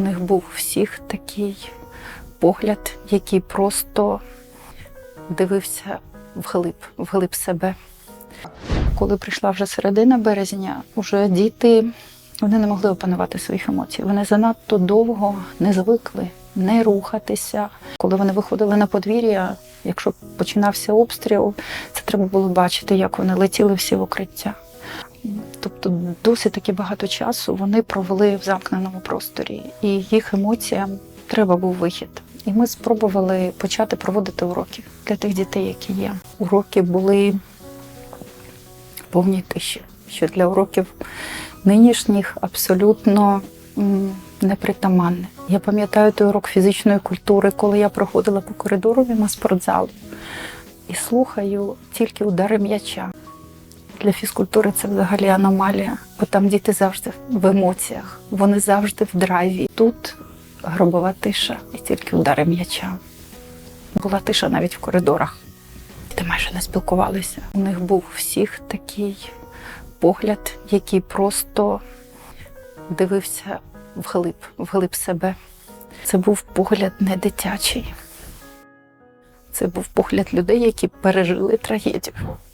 них був всіх такий погляд, який просто дивився вглиб, вглиб себе. Коли прийшла вже середина березня, вже діти вони не могли опанувати своїх емоцій. Вони занадто довго не звикли не рухатися. Коли вони виходили на подвір'я, якщо починався обстріл, це треба було бачити, як вони летіли всі в укриття. Тобто досить таки багато часу вони провели в замкненому просторі, і їх емоціям треба був вихід. І ми спробували почати проводити уроки для тих дітей, які є. Уроки були в повній тиші, що для уроків нинішніх абсолютно непритаманне. Я пам'ятаю той урок фізичної культури, коли я проходила по коридору мимо спортзалу і слухаю тільки удари м'яча. Для фізкультури це взагалі аномалія, бо там діти завжди в емоціях, вони завжди в драйві. Тут гробова тиша і тільки удари м'яча. Була тиша навіть в коридорах. Діти майже не спілкувалися. У них був всіх такий погляд, який просто дивився вглиб, вглиб себе. Це був погляд не дитячий. Це був погляд людей, які пережили трагедію.